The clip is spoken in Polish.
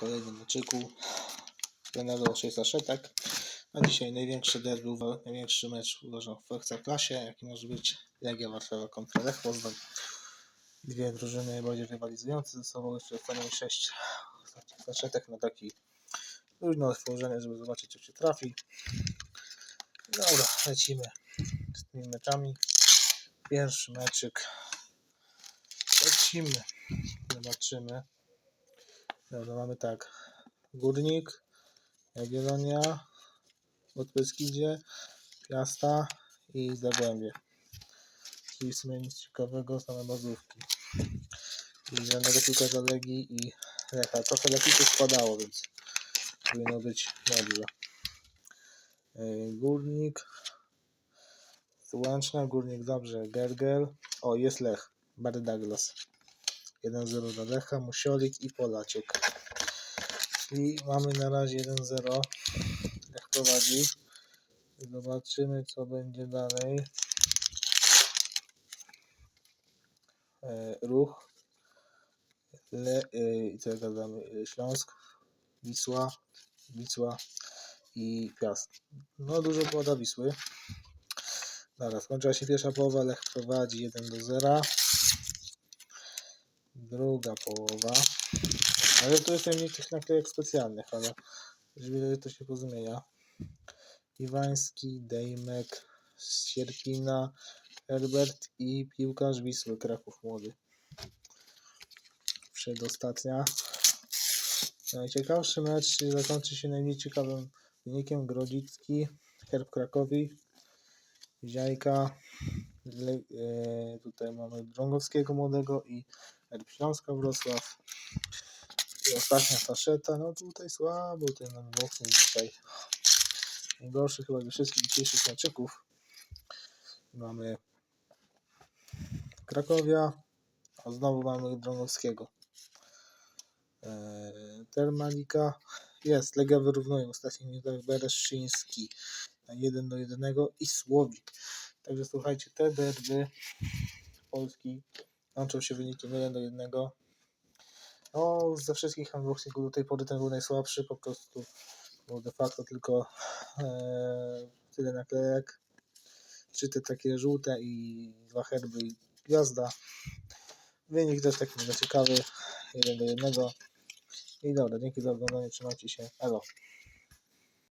kolejnym meczyku. Treneru 600 szetek. A dzisiaj największy derby, największy mecz uważam w Ekstraklasie, jaki może być Legia Warszawa kontra Lech Poznań. Dwie drużyny najbardziej rywalizujące ze sobą, jeszcze stanowi 6 ostatnich saszetek na taki luźne otworzenie, żeby zobaczyć jak się trafi. Dobra, lecimy z tymi meczami. Pierwszy meczyk. Lecimy. Zobaczymy. Dobra, mamy tak. Górnik, Jagiellonia, Podbeskidzie, Piasta i Zagłębie. Czyli w sumie nic ciekawego, same bazówki. I żadnego piłkarza Legii i Lecha. Trochę lepiej to składało, więc powinno być dobrze. Górnik, Łęczna, Górnik Dobrze, Gergel. O, jest Lech, Barry Douglas. 1-0 dla Lecha, Musiolik i Polaciek. Czyli mamy na razie 1-0. Lech prowadzi. Zobaczymy, co będzie dalej. E, ruch. Le, e, co gadamy? E, Śląsk, Wisła, Wisła i Piast. No dużo poda Wisły. Dobra, skończyła się pierwsza połowa, Lech prowadzi 1 do 0. Druga połowa. Ale to jest najmniej tych naklejek specjalnych, ale to się pozmienia. Iwański, Dejmek, Sierpina, Herbert i piłkarz Wisły, Kraków Młody. Przedostatnia. Najciekawszy mecz zakończy się najmniej ciekawym wynikiem. Grodzicki, Herb Krakowi, Ziajka, e, tutaj mamy Drągowskiego Młodego i Herb Śląska Wrocław. I ostatnia faszeta, no tutaj słabo ten nam mocno dzisiaj. Najgorszy chyba ze wszystkich dzisiejszych meczyków. Mamy Krakowia, a znowu mamy Drągowskiego. Eee, Termalika jest, Legia wyrównuje w ostatnich minutach Bereszyński na 1 do 1 i Słowik. Także słuchajcie, te derby Polski łączą się wynikiem 1 do 1. No, ze wszystkich unboxingów do tej pory ten był najsłabszy, po prostu było de facto tylko e, tyle naklejek, trzy te takie żółte i dwa herby i gwiazda. Wynik też taki mega ciekawy, 1 do 1. I dobra, dzięki za oglądanie, trzymajcie się, elo.